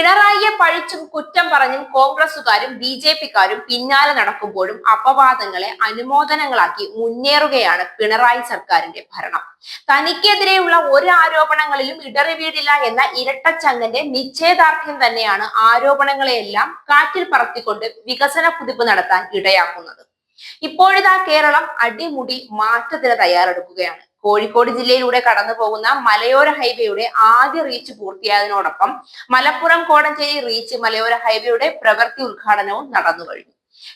പിണറായിയെ പഴിച്ചും കുറ്റം പറഞ്ഞും കോൺഗ്രസുകാരും ബി ജെ പിക്കാരും പിന്നാലെ നടക്കുമ്പോഴും അപവാദങ്ങളെ അനുമോദനങ്ങളാക്കി മുന്നേറുകയാണ് പിണറായി സർക്കാരിന്റെ ഭരണം. തനിക്കെതിരെയുള്ള ഒരു ആരോപണങ്ങളിലും ഇടറി വീടില്ല എന്ന ഇരട്ടച്ചങ്ങന്റെ നിശ്ചയദാർഢ്യം തന്നെയാണ് ആരോപണങ്ങളെയെല്ലാം കാറ്റിൽ പറത്തിക്കൊണ്ട് വികസന കുതിപ്പ് നടത്താൻ ഇടയാക്കുന്നത്. ഇപ്പോഴിതാ കേരളം അടിമുടി മാറ്റത്തിന് തയ്യാറെടുക്കുകയാണ്. കോഴിക്കോട് ജില്ലയിലൂടെ കടന്നു പോകുന്ന മലയോര ഹൈവേയുടെ ആദ്യ റീച്ച് പൂർത്തിയായതിനോടൊപ്പം മലപ്പുറം കോടഞ്ചേരി റീച്ച് മലയോര ഹൈവേയുടെ പ്രവൃത്തി ഉദ്ഘാടനവും നടന്നു കഴിഞ്ഞു.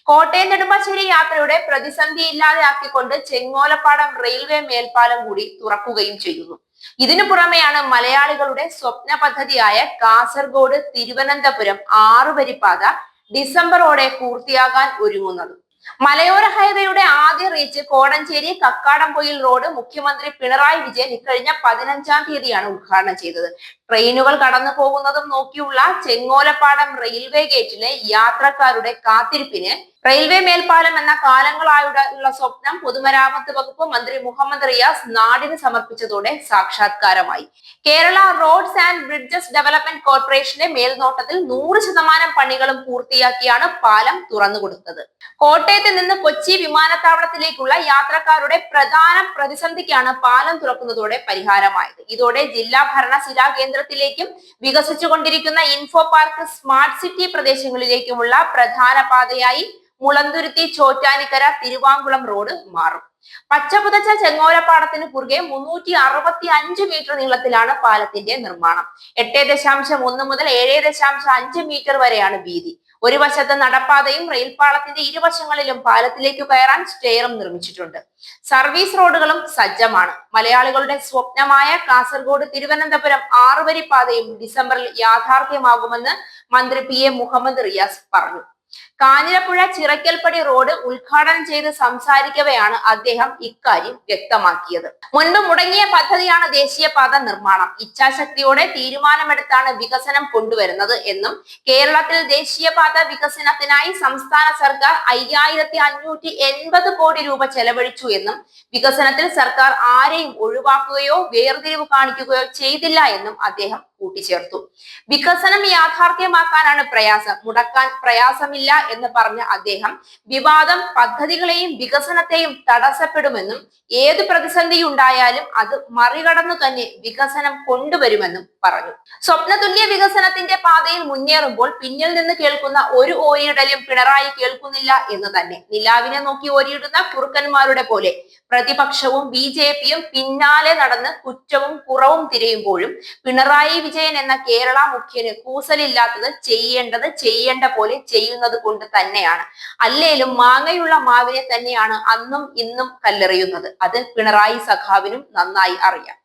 കോട്ടയം നെടുമ്പാശ്ശേരി യാത്രയുടെ പ്രതിസന്ധി ഇല്ലാതെയാക്കിക്കൊണ്ട് ചെങ്ങോലപ്പാടം റെയിൽവേ മേൽപ്പാലം കൂടി തുറക്കുകയും ചെയ്യുന്നു ഇതിനു പുറമെയാണ് മലയാളികളുടെ സ്വപ്ന പദ്ധതിയായ കാസർഗോഡ് തിരുവനന്തപുരം ആറുവരിപ്പാത ഡിസംബറോടെ പൂർത്തിയാകാൻ ഒരുങ്ങുന്നത്. മലയോര ഹൈവേയുടെ ആദ്യ റീച്ച് കോടഞ്ചേരി കക്കാടംപൊയിൽ റോഡ് മുഖ്യമന്ത്രി പിണറായി വിജയൻ ഇക്കഴിഞ്ഞ പതിനഞ്ചാം തീയതിയാണ് ഉദ്ഘാടനം ചെയ്തത്. ട്രെയിനുകൾ കടന്നു പോകുന്നതും നോക്കിയുള്ള ചെങ്ങോലപ്പാടം റെയിൽവേ ഗേറ്റിലെ യാത്രക്കാരുടെ കാത്തിരിപ്പിന് റെയിൽവേ മേൽപ്പാലം എന്ന കാലങ്ങളായുള്ള സ്വപ്നം പൊതുമരാമത്ത് വകുപ്പ് മന്ത്രി മുഹമ്മദ് റിയാസ് നാടിന് സമർപ്പിച്ചതോടെ സാക്ഷാത്കാരമായി. Kerala roads and bridges development കോർപ്പറേഷന്റെ മേൽനോട്ടത്തിൽ നൂറ് ശതമാനം പണികളും പൂർത്തിയാക്കിയാണ് പാലം തുറന്നുകൊടുത്തത് കോട്ടയത്ത് നിന്ന് കൊച്ചി വിമാനത്താവളത്തിലേക്കുള്ള യാത്രക്കാരുടെ പ്രധാന പ്രതിസന്ധിക്കാണ് പാലം തുറക്കുന്നതോടെ പരിഹാരമായത്. ഇതോടെ ജില്ലാ ഭരണശിലാ കേന്ദ്രത്തിലേക്കും വികസിച്ചുകൊണ്ടിരിക്കുന്ന ഇൻഫോ പാർക്ക് സ്മാർട്ട് സിറ്റി പ്രദേശങ്ങളിലേക്കുമുള്ള പ്രധാന പാതയായി മുളന്തുരുത്തി ചോറ്റാനിക്കര തിരുവാങ്കുളം റോഡ് മാറും. പച്ചപുതച്ച ചെങ്ങോലപ്പാടത്തിന് കുറുകെ മുന്നൂറ്റി അറുപത്തി അഞ്ച് മീറ്റർ നീളത്തിലാണ് പാലത്തിന്റെ നിർമ്മാണം. എട്ട് ദശാംശം ഒന്ന് മുതൽ ഏഴ് ദശാംശം അഞ്ച് മീറ്റർ വരെയാണ് വീതി. ഒരു വശത്ത് നടപ്പാതയും റെയിൽപാളത്തിന്റെ ഇരുവശങ്ങളിലും പാലത്തിലേക്ക് കയറാൻ സ്റ്റെയറും നിർമ്മിച്ചിട്ടുണ്ട്. സർവീസ് റോഡുകളും സജ്ജമാണ്. മലയാളികളുടെ സ്വപ്നമായ കാസർഗോഡ് തിരുവനന്തപുരം ആറുവരി പാതയും ഡിസംബറിൽ യാഥാർത്ഥ്യമാകുമെന്ന് മന്ത്രി പി എ മുഹമ്മദ് റിയാസ് പറഞ്ഞു. കാഞ്ഞിരപ്പുഴ ചിറക്കൽപ്പടി റോഡ് ഉദ്ഘാടനം ചെയ്ത് സംസാരിക്കവെയാണ് അദ്ദേഹം ഇക്കാര്യം വ്യക്തമാക്കിയത്. മുൻപ് മുടങ്ങിയ പദ്ധതിയാണ് ദേശീയപാത നിർമ്മാണം. ഇച്ഛാശക്തിയോടെ തീരുമാനമെടുത്താണ് വികസനം കൊണ്ടുവരുന്നത് എന്നും കേരളത്തിൽ ദേശീയപാത വികസനത്തിനായി സംസ്ഥാന സർക്കാർ അയ്യായിരത്തി അഞ്ഞൂറ്റി എൺപത് കോടി രൂപ ചെലവഴിച്ചു എന്നും വികസനത്തിൽ സർക്കാർ ആരെയും ഒഴിവാക്കുകയോ വേർതിരിവ് കാണിക്കുകയോ ചെയ്തില്ല എന്നും അദ്ദേഹം കൂട്ടിച്ചേർത്തു. വികസനം യാഥാർത്ഥ്യമാക്കാനാണ് പ്രയാസം. മുടക്കാൻ പ്രയാസമില്ല എന്ന് പറഞ്ഞ അദ്ദേഹം വിവാദം പദ്ധതികളെയും വികസനത്തെയും തടസ്സപ്പെടുമെന്നും ഏത് പ്രതിസന്ധി ഉണ്ടായാലും അത് മറികടന്നു തന്നെ വികസനം കൊണ്ടുവരുമെന്നും പറഞ്ഞു. സ്വപ്നതുല്യ വികസനത്തിന്റെ പാതയിൽ മുന്നേറുമ്പോൾ പിന്നിൽ നിന്ന് കേൾക്കുന്ന ഒരു ഓരിയിടലും പിണറായി കേൾക്കുന്നില്ല എന്ന് തന്നെ. നിലാവിനെ നോക്കി ഓരിയിടുന്ന കുറുക്കന്മാരുടെ പോലെ പ്രതിപക്ഷവും ബി പിന്നാലെ നടന്ന് കുറ്റവും കുറവും തിരയുമ്പോഴും പിണറായി വിജയൻ എന്ന കേരള മുഖ്യന് കൂസലില്ലാത്തത് ചെയ്യേണ്ടത് ചെയ്യേണ്ട പോലെ ചെയ്യുന്നത് കൊണ്ട് തന്നെയാണ്. അല്ലേലും മാങ്ങയുള്ള മാവിനെ തന്നെയാണ് അന്നും ഇന്നും കല്ലെറിയുന്നത്. അത് പിണറായി സഖാവിനും നന്നായി അറിയാം.